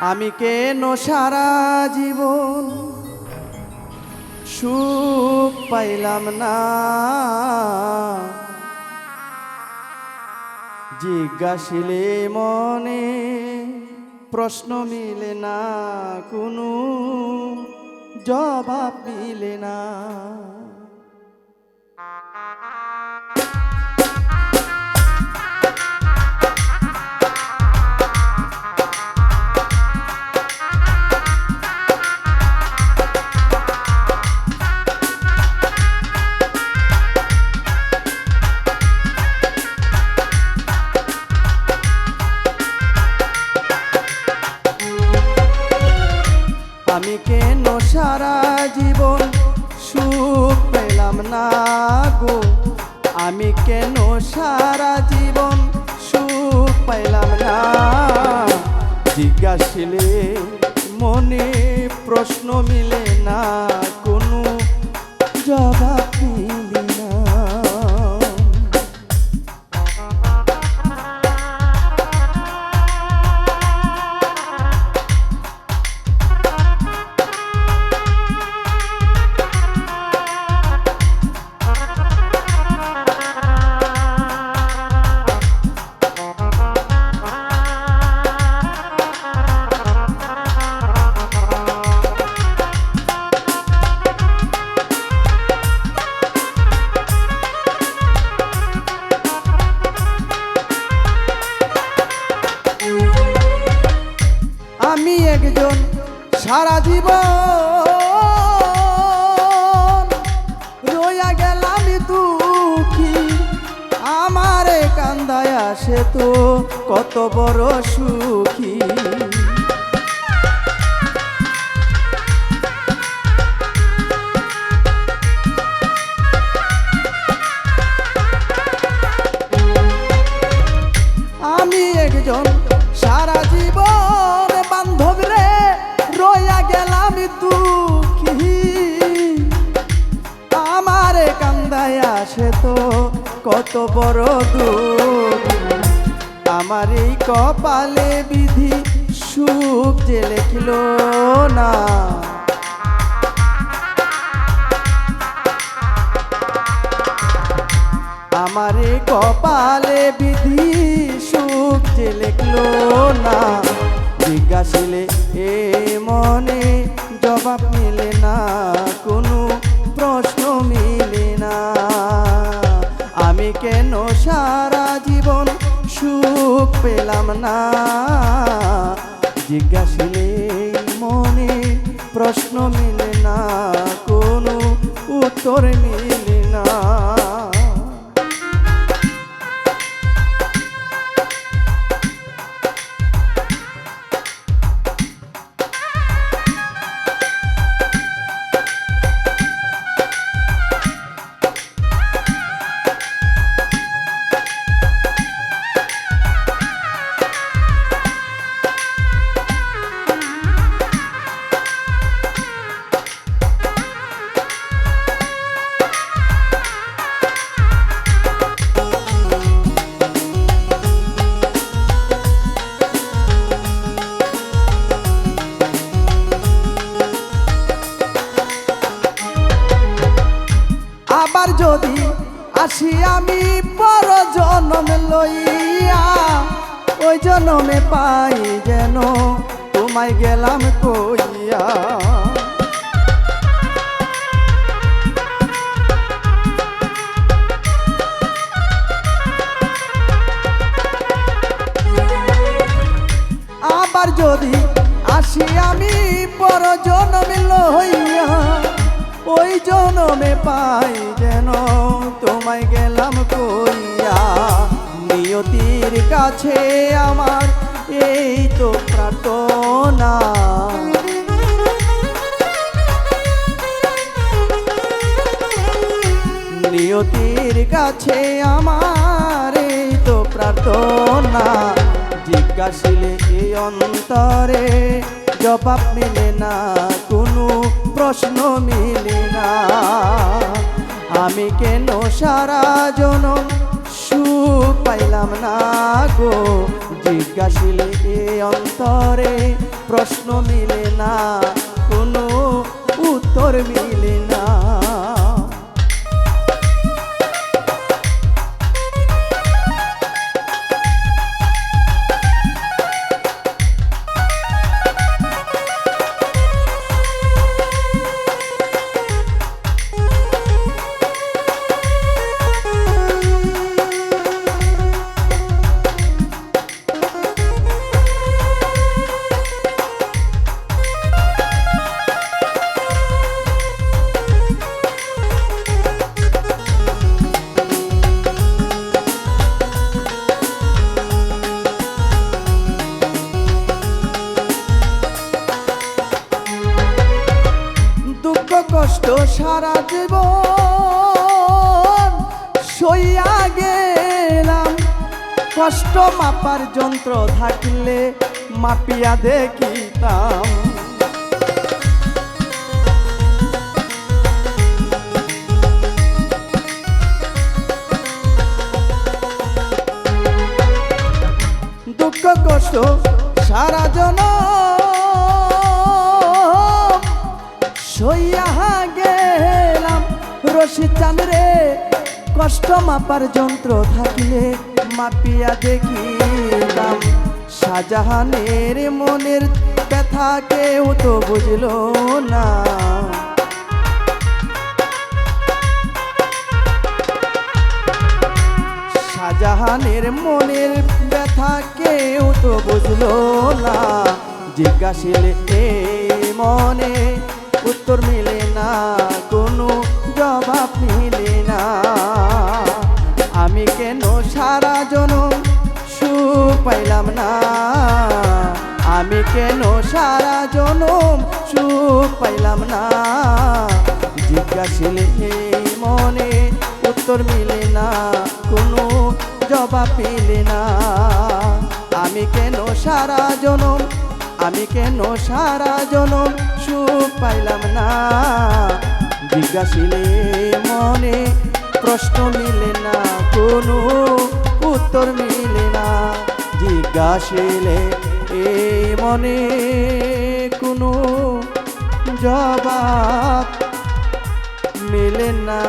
আমি কেন সারা জীবন সুখ পাইলাম না? জিজ্ঞাসিলে মনে প্রশ্ন মিলে না, কোনো জবাব মিলে না। না জিজ্ঞাসিলে মনে প্রশ্ন মিলে না। একজন সারা জীবন রইয়া গেলাম দুঃখী। আমারে কান্দায় আসে তো কত বড় সুখী। কত বড় দুঃখ আমার এই কপালে বিধি সুখ যে লেখিল না। আমারে কপালে বিধি সুখ যে লেখলো না। জিজ্ঞাসিলে, এ মনে জবাব মিলে না? কোনো প্রশ্ন মিলে না? আমি কেন সারা জীবন সুখ পেলাম না? জিজ্ঞাসিলে মনে প্রশ্ন মিলে না, কোনো উত্তর মিলে আবার যদি আসি আমি পর জনম লইয়া, ওই জনমে পাই যেন তোমায় গেলাম কইয়া। আবার যদি আসি আমি পর জনমে লইয়া জনমে পাই যেন, তোমায় গেলাম কইয়া। নিয়তির কাছে আমার এই তো প্রার্থনা। নিয়তির কাছে আমার এই তো প্রার্থনা। জিজ্ঞাসিলে এই অন্তরে জবাব মিলে না, কোনো প্রশ্ন মিলে না। আমি কেন সারা জনম সুখ পাইলাম না গো? জিজ্ঞাসিলে অন্তরে প্রশ্ন মিলে না। কষ্ট সারা জীবন সইয়া গেলাম। কষ্ট মাপার যন্ত্র থাকলে মাপিয়া দেখিতাম। দুঃখ, কষ্ট সারা জন সইয়া রশি চাঁদরে কষ্ট মাপার যন্ত্র থাকলে মাপিয়া দেখিলাম। শাহজাহানের মনের ব্যথা কেউ তো বুঝলো না। শাহজাহানের মনের ব্যথা কেউ তো বুঝলো না। জিজ্ঞাসিলে এই মনে উত্তর মিলে না কোনো জবাব না। আমি কেন সারা জনম সুখ পাইলাম না? আমি কেন সারা জনম সুখ পাইলাম না? জিজ্ঞাসিলে মনে উত্তর মিলে না, কোনো জবাব পেলে না। আমি কেন সারা জনম, আমি কেন সারা জনম সুখ পাইলাম না? জিজ্ঞাসিলে মনে প্রশ্ন মিলে না, কোনো উত্তর মিলে না। জিজ্ঞাসিলে এ মনে কোনো জবাব মিলে না।